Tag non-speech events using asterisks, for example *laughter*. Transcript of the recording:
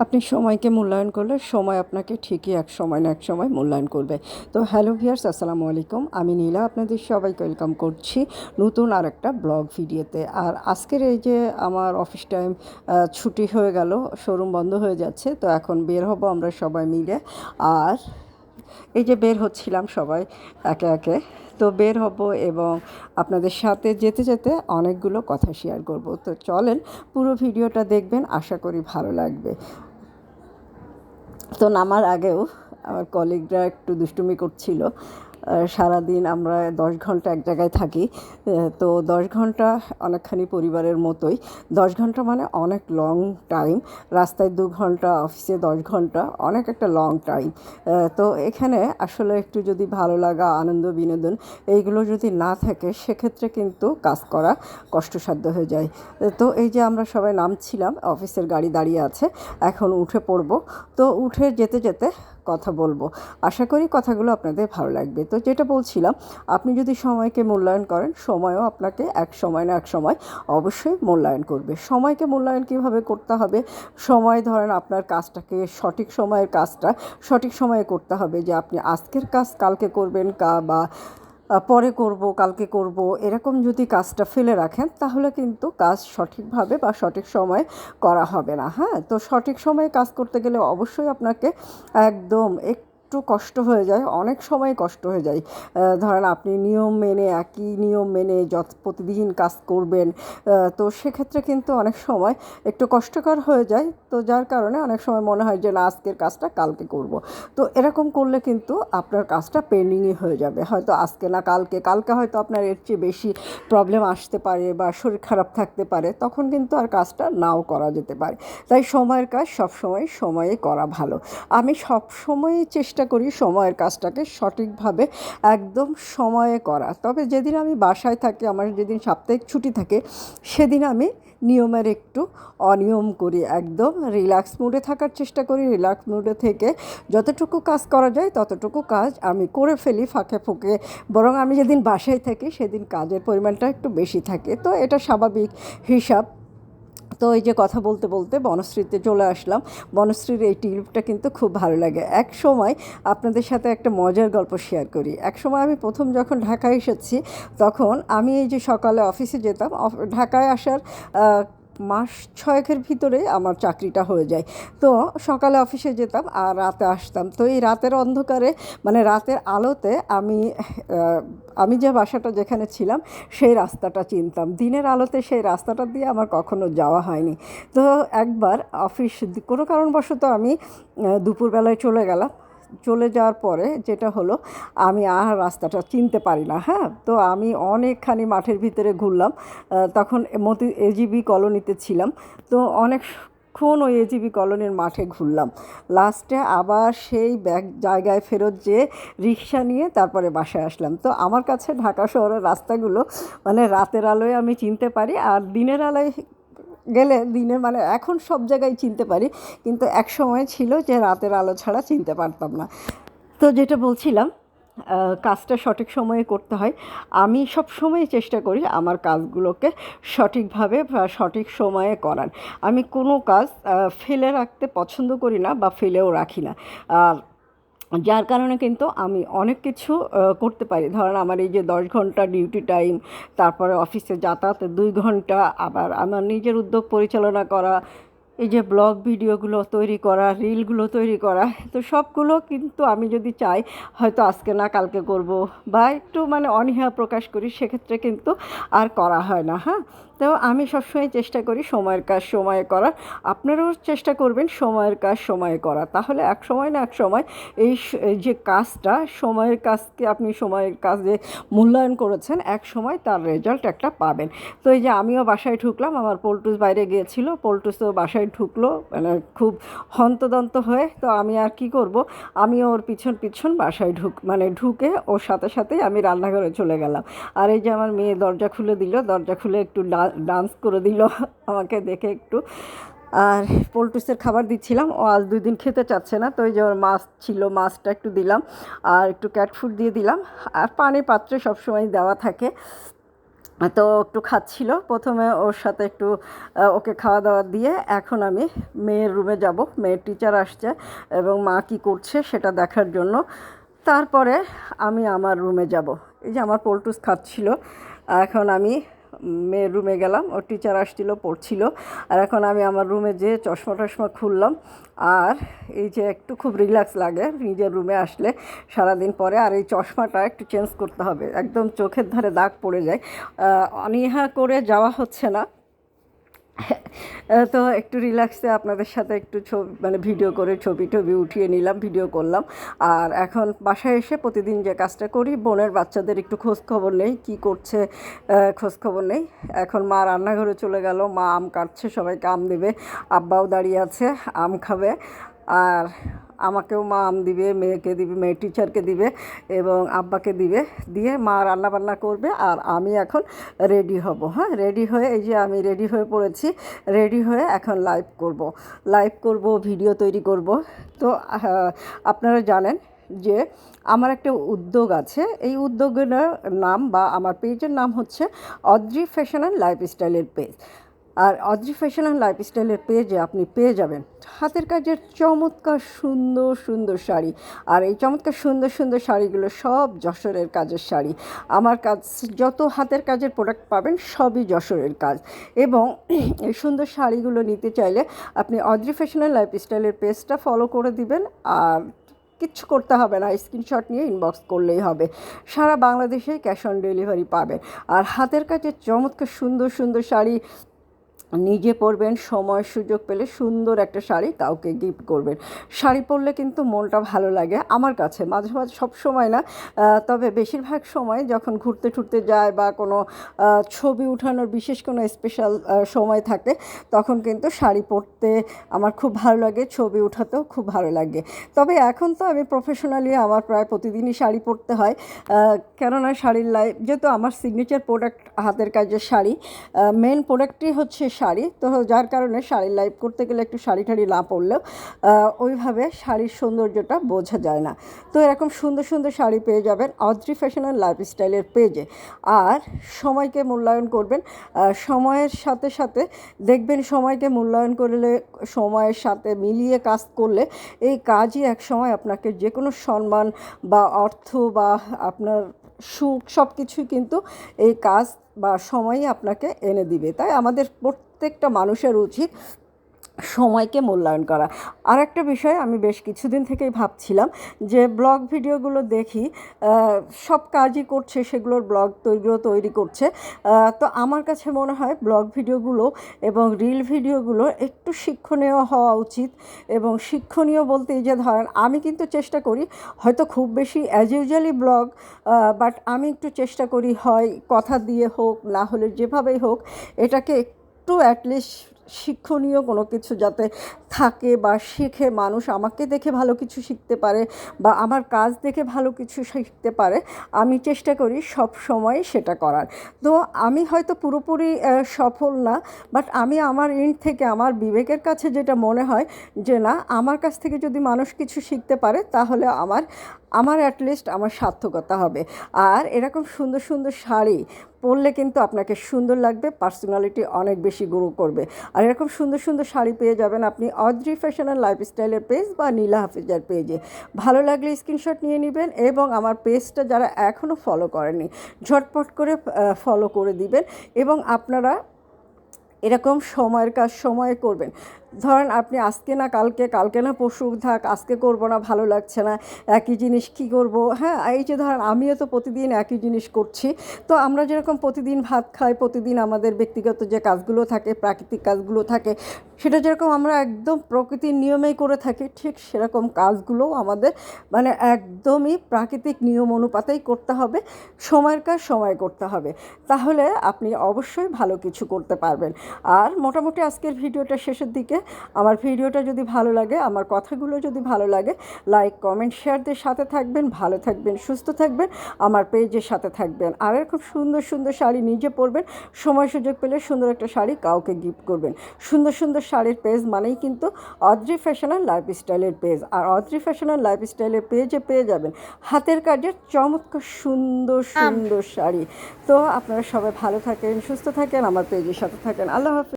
আপনি সময়কে মূল্যায়ন করলে সময় আপনাকে ঠিকই এক সময় না এক সময় মূল্যায়ন করবে। তো হ্যালো ভিয়ার্স আসসালামু আলাইকুম। আমি নীলা, আপনাদের সবাইকে ওয়েলকাম করছি নতুন আর একটা ব্লগ ভিডিওতে। আর আজকের এই যে আমার অফিস টাইম ছুটি হয়ে গেল, শোরুম বন্ধ হয়ে যাচ্ছে, তো এখন বের হব আমরা সবাই মিলে। আর এই যে বের হচ্ছিলাম সবাই, একে একে। তো বের হব এবং আপনাদের সাথে যেতে যেতে অনেকগুলো কথা শেয়ার করব। তো চলেন পুরো ভিডিওটা দেখবেন, আশা করি ভালো লাগবে। তো নামার আগেও আমার কলিগরা একটু দুষ্টুমি করছিল। সারাদিন আমরা দশ ঘণ্টা এক জায়গায় থাকি। তো দশ ঘণ্টা অনেকখানি পরিবারের মতোই। দশ ঘণ্টা মানে অনেক লং টাইম রাস্তায় দু ঘণ্টা অফিসে দশ ঘণ্টা, অনেক একটা লং টাইম তো এখানে আসলে একটু যদি ভালো লাগা, আনন্দ, বিনোদন এইগুলো যদি না থাকে, সেক্ষেত্রে কিন্তু কাজ করা কষ্টসাধ্য হয়ে যায়। তো এই যে আমরা সবাই নামছিলাম অফিসের গাড়ি দাঁড়িয়ে আছে, এখন উঠে পড়ব। তো উঠে যেতে যেতে কথা বলব। আশা করি কথাগুলো আপনাদের ভালো লাগবে। তো যেটা বলছিলাম, আপনি যদি সময়কে মূল্যায়ন করেন, সময়ও আপনাকে এক সময় না এক সময় অবশ্যই মূল্যায়ন করবে। সময়কে মূল্যায়ন কীভাবে করতে হবে? সময় ধরেন আপনার কাজটাকে, সঠিক সময়ের কাজটা সঠিক সময়ে করতে হবে যে আপনি আজকের কাজ কালকে করবেন কা বা পরে করব, কালকে করব, এরকম যদি কাজটা ফেলে রাখেন, তাহলে কিন্তু কাজ সঠিকভাবে বা সঠিক সময়ে করা হবে না হ্যাঁ? তো সঠিক সময়ে কাজ করতে গেলে অবশ্যই আপনাকে একদম এক একটু কষ্ট হয়ে যায়, অনেক সময় কষ্ট হয়ে যায়। ধরেন আপনি নিয়ম মেনে, একই নিয়ম মেনে যত প্রতিদিন কাজ করবেন তো সেক্ষেত্রে কিন্তু অনেক সময় একটু কষ্টকর হয়ে যায়। তো যার কারণে অনেক সময় মনে হয় যে, না, আজকের কাজটা কালকে করব। তো এরকম করলে কিন্তু আপনার কাজটা পেন্ডিংই হয়ে যাবে। হয়তো আজকে না, কালকে কালকে হয়তো আপনার এর চেয়ে বেশি প্রবলেম আসতে পারে বা শরীর খারাপ থাকতে পারে, তখন কিন্তু আর কাজটা নাও করা যেতে পারে। তাই সময়ের কাজ সবসময় সময়ে করা ভালো। আমি সবসময়ই চেষ্টা চেষ্টা করি সময়ের কাজটাকে সঠিকভাবে একদম সময়ে করা। তবে যেদিন আমি বাসায় থাকি, আমার যেদিন সাপ্তাহিক ছুটি থাকে, সেদিন আমি নিয়মের একটু অনিয়ম করি। একদম রিল্যাক্স মুডে থাকার চেষ্টা করি। রিল্যাক্স মুডে থেকে যতটুকু কাজ করা যায়, ততটুকু কাজ আমি করে ফেলি ফাঁকে ফুঁকে। বরং আমি যেদিন বাসায় থাকি, সেদিন কাজের পরিমাণটা একটু বেশি থাকে। তো এটা স্বাভাবিক হিসাব। তো এই যে কথা বলতে বলতে বনশ্রীতে চলে আসলাম। বনশ্রীর এই টিউলিপটা কিন্তু খুব ভালো লাগে। এক সময় আপনাদের সাথে একটা মজার গল্প শেয়ার করি। এক সময় আমি প্রথম যখন ঢাকায় এসেছি, তখন আমি এই যে সকালে অফিসে যেতাম ঢাকায় আসার মাস ছয়েকের ভিতরে আমার চাকরিটা হয়ে যায়। তো সকালে অফিসে যেতাম আর রাতে আসতাম। তো এই রাতের অন্ধকারে মানে রাতের আলোতে আমি আমি যে বাসাটা যেখানে ছিলাম, সেই রাস্তাটা চিনতাম। দিনের আলোতে সেই রাস্তাটা দিয়ে আমার কখনো যাওয়া হয়নি। তো একবার অফিস, কোনো কারণবশত আমি দুপুরবেলায় চলে গেলাম। চলে যাওয়ার পরে যেটা হলো, আমি আর রাস্তাটা চিনতে পারি না হ্যাঁ? তো আমি অনেকখানি মাঠের ভিতরে ঘুরলাম। তখন মতি এজিবি কলোনিতে ছিলাম। তো অনেক ক্ষণ ওই এজিবি কলোনির মাঠে ঘুরলাম। লাস্টে আবার সেই ব্যাগ, জায়গায় ফেরত যেয়ে রিক্সা নিয়ে তারপরে বাসায় আসলাম। তো আমার কাছে ঢাকা শহরের রাস্তাগুলো মানে রাতের আলোয় আমি চিনতে পারি আর দিনের আলোয় গেলে দিনে মানে এখন সব জায়গায় চিনতে পারি, কিন্তু এক সময় ছিল যে রাতের আলো ছাড়া চিনতে পারতাম না। তো যেটা বলছিলাম কাজটা সঠিক সময়ে করতে হয়। আমি সব সময় চেষ্টা করি আমার কাজগুলোকে সঠিকভাবে সঠিক সময়ে করার। আমি কোনো কাজ ফেলে রাখতে পছন্দ করি না বা ফেলেও রাখি না। আর যার কারণে কিন্তু আমি অনেক কিছু করতে পারি। ধরেন আমার এই যে দশ ঘণ্টা ডিউটি টাইম তারপরে অফিসে যাতায়াতে দুই ঘণ্টা, আবার আমার নিজের উদ্যোগ পরিচালনা করা, এই যে ব্লগ ভিডিওগুলো তৈরি করা রিলগুলো তৈরি করা, তো সবগুলো কিন্তু আমি যদি চাই, হয়তো আজকে না, কালকে করব, বা একটু মানে অনীহা প্রকাশ করি, সেক্ষেত্রে কিন্তু আর করা হয় না হ্যাঁ? তো আমি সবসময় চেষ্টা করি সময়ের কাজ সময়ে করার। আপনারাও চেষ্টা করবেন সময়ের কাজ সময়ে করা তাহলে এক সময় না এক সময় এই যে কাজটা, সময়ের কাজকে আপনি সময়ের কাজে মূল্যায়ন করেছেন, এক সময় তার রেজাল্ট একটা পাবেন। তো এই যে আমিও বাসায় ঢুকলাম, আমার পোলটুস বাইরে গিয়েছিল, পোলটুসও বাসায় ঢুকলো মানে খুব হন্তদন্ত হয়ে, তো আমি আর কি করব? আমি ওর পিছন পিছন বাসায় ঢুক মানে ঢুকে ওর সাথে সাথেই আমি রান্নাঘরে চলে গেলাম। আর এই যে আমার মেয়ে দরজা খুলে দিল, দরজা খুলে একটু ডান্স করে দিল আমাকে দেখে একটু। আর পোলট্রিসের খাবার দিচ্ছিলাম, ও আজ দুই দিন খেতে চাচ্ছে না, তো ওই যে ওর মাছ ছিল, মাছটা একটু দিলাম, আর একটু ক্যাট ফুড দিয়ে দিলাম। আর পানি পাত্রে সবসময় দেওয়া থাকে, তো একটু খাচ্ছিল। প্রথমে ওর সাথে একটু ওকে খাওয়া দাওয়া দিয়ে এখন আমি মেয়ের রুমে যাব। মেয়ের টিচার আসছে এবং মা কি করছে সেটা দেখার জন্য। তারপরে আমি আমার রুমে যাব। এই যে আমার পোলটুস খাচ্ছিল, এখন আমি মেয়ের রুমে গেলাম। ওর টিচার আসছিল, পড়ছিল। আর এখন আমি আমার রুমে যে চশমা টশমা খুললাম। আর এই যে একটু খুব রিল্যাক্স লাগে নিজের রুমে আসলে সারাদিন পরে। আর এই চশমাটা একটু চেঞ্জ করতে হবে। একদম চোখের ধারে দাগ পড়ে যায়। অনীহা করে যাওয়া হচ্ছে না। *laughs* তো একটু রিল্যাক্সে আপনাদের সাথে একটু ছবি মানে ভিডিও করে ছবি টবি উঠিয়ে নিলাম ভিডিও করলাম। আর এখন বাসায় এসে প্রতিদিন যে কাজটা করি, বোনের বাচ্চাদের একটু খোঁজ খবর নেই, কী করছে খোঁজ খবর নেই। এখন মা রান্নাঘরে চলে গেল, মা আম কাটছে, সবাইকে আম দেবে। আব্বাও দাঁড়িয়ে আছে, আম খাবে। আর আমাকেও মা আম দিবে, মেয়েকে দিবে, মেয়ে টিচারকে দিবে এবং আব্বাকে দিবে, দিয়ে মা রান্না বান্না করবে আর আমি এখন রেডি হব। হ্যাঁ রেডি হয়ে এই যে আমি রেডি হয়ে পড়েছি রেডি হয়ে এখন লাইভ করব। লাইভ করব ভিডিও তৈরি করব। তো আপনারা জানেন যে আমার একটা উদ্যোগ আছে। এই উদ্যোগের নাম বা আমার পেজের নাম হচ্ছে অদ্রি ফ্যাশন অ্যান্ড লাইফস্টাইলের পেজ আর অদ্রি ফ্যাশন লাইফস্টাইলের পেজে আপনি পেয়ে যাবেন হাতের কাজের চমৎকার সুন্দর সুন্দর শাড়ি। আর এই চমৎকার, সুন্দর সুন্দর শাড়িগুলো সব যশোরের কাজের শাড়ি। আমার কাজ, যত হাতের কাজের প্রোডাক্ট পাবেন সবই যশোরের কাজ। এবং এই সুন্দর শাড়িগুলো নিতে চাইলে আপনি অদ্রি ফ্যাশন লাইফস্টাইলের পেজটা ফলো করে দিবেন। আর কিচ্ছু করতে হবে না স্ক্রিনশট নিয়ে ইনবক্স করলেই হবে। সারা বাংলাদেশেই ক্যাশ অন ডেলিভারি পাবেন। আর হাতের কাছে চমৎকার, সুন্দর সুন্দর শাড়ি নিজে পরবেন, সময় সুযোগ পেলে সুন্দর একটা শাড়ি কাউকে গিফট করবেন। শাড়ি পরলে কিন্তু মনটা ভালো লাগে আমার কাছে, মাঝে মাঝে সব সময় না তবে বেশিরভাগ সময় যখন ঘুরতে টুরতে যায় বা কোনো ছবি উঠানোর বিশেষ কোনো স্পেশাল সময় থাকে, তখন কিন্তু শাড়ি পরতে আমার খুব ভালো লাগে, ছবি উঠাতেও খুব ভালো লাগে। তবে এখন তো আমি প্রফেশনালি আমার প্রায় প্রতিদিনই শাড়ি পরতে হয় কেননা শাড়ির লাইফ যেহেতু আমার সিগনেচার প্রোডাক্ট হাতের কাজের শাড়ি মেন প্রোডাক্টই হচ্ছে শাড়ি। তো যার কারণে শাড়ির লাইভ করতে গেলে একটু শাড়ি ঠাড়ি না পরলেও ওইভাবে শাড়ির সৌন্দর্যটা বোঝা যায় না। তো এরকম সুন্দর সুন্দর শাড়ি পেয়ে যাবেন অদ্রি ফ্যাশন অ্যান্ড লাইফস্টাইলের পেজে আর সময়কে মূল্যায়ন করবেন সময়ের সাথে সাথে দেখবেন সময়কে মূল্যায়ন করলে, সময়ের সাথে মিলিয়ে কাজ করলে এই কাজই এক সময় আপনাকে যে কোনো সম্মান বা অর্থ বা আপনার সুখ সব কিছুই কিন্তু এই কাজ বা সময়ই আপনাকে এনে দিবে। তাই আমাদের প্রত্যেকটা মানুষের উচিত সময়কে মূল্যায়ন করা। আর একটা বিষয় আমি বেশ কিছুদিন থেকেই ভাবছিলাম যে ব্লগ ভিডিওগুলো দেখি সব কাজই করছে, সেগুলোর ব্লগ তৈরিগুলো তৈরি করছে। তো আমার কাছে মনে হয় ব্লগ ভিডিওগুলো এবং রিল ভিডিওগুলো একটু শিক্ষণীয় হওয়া উচিত এবং শিক্ষণীয় বলতে এই যে ধরেন আমি কিন্তু চেষ্টা করি, হয়তো খুব বেশি অ্যাজ ইউজুয়ালি ব্লগ বাট আমি একটু চেষ্টা করি হয়, কথা দিয়ে হোক, না হলে যেভাবেই হোক, এটাকে একটু অ্যাটলিস্ট শিক্ষণীয় কোনো কিছু যাতে থাকে বা শেখে মানুষ, আমাকে দেখে ভালো কিছু শিখতে পারে বা আমার কাজ দেখে ভালো কিছু শিখতে পারে, আমি চেষ্টা করি সব সময় সেটা করার। তো আমি হয়তো পুরোপুরি সফল না বাট আমি আমার ইন্ড থেকে, আমার বিবেকের কাছে যেটা মনে হয় যে না, আমার কাছ থেকে যদি মানুষ কিছু শিখতে পারে, তাহলে আমার আমার অ্যাটলিস্ট আমার সার্থকতা হবে। আর এরকম সুন্দর সুন্দর শাড়ি পরলে কিন্তু আপনাকে সুন্দর লাগবে পার্সোনালিটি অনেক বেশি গ্রো করবে। আর এরকম সুন্দর সুন্দর শাড়ি পেয়ে যাবেন আপনি অদ্রি ফ্যাশন অ্যান্ড লাইফস্টাইলের পেজ বা নীলা হাফিজার পেজে ভালো লাগলে স্ক্রিনশট নিয়ে নেবেন এবং আমার পেজটা যারা এখনও ফলো করেনি ঝটপট করে ফলো করে দিবেন এবং আপনারা এরকম সময়ের কাজ সময়ে করবেন। ধরেন আপনি আজকে না কালকে কালকে না পরশু থাক, আজকে করব না, ভালো লাগছে না, একই জিনিস কি করব? হ্যাঁ এই যে ধরেন আমিও তো প্রতিদিন একই জিনিস করছি। তো আমরা যেরকম প্রতিদিন ভাত খাই, প্রতিদিন আমাদের ব্যক্তিগত যে কাজগুলো থাকে, প্রাকৃতিক কাজগুলো থাকে, সেটা যেরকম আমরা একদম প্রকৃতির নিয়মেই করে থাকি, ঠিক সেরকম কাজগুলোও আমাদের মানে একদমই প্রাকৃতিক নিয়ম অনুপাতেই করতে হবে, সময়ের কাজ সময় করতে হবে। তাহলে আপনি অবশ্যই ভালো কিছু করতে পারবেন। আর মোটামুটি আজকের ভিডিওটা শেষের দিকে। আমার ভিডিওটা যদি ভালো লাগে আমার কথাগুলো যদি ভালো লাগে লাইক কমেন্ট শেয়ারদের সাথে থাকবেন ভালো থাকবেন সুস্থ থাকবেন আমার পেজের সাথে থাকবেন। আর খুব সুন্দর সুন্দর শাড়ি নিজে পরবেন সময় সুযোগ পেলে সুন্দর একটা শাড়ি কাউকে গিফট করবেন। সুন্দর সুন্দর শাড়ির পেজ মানেই কিন্তু অদ্রি ফ্যাশন অ্যান্ড লাইফস্টাইলের পেজ আর অদ্রি ফ্যাশন অ্যান্ড লাইফস্টাইলের পেজে পেয়ে যাবেন হাতের কাজের চমৎকার সুন্দর সুন্দর শাড়ি। তো আপনারা সবাই ভালো থাকেন সুস্থ থাকেন আমার পেজের সাথে থাকেন। আল্লাহ হাফিজ।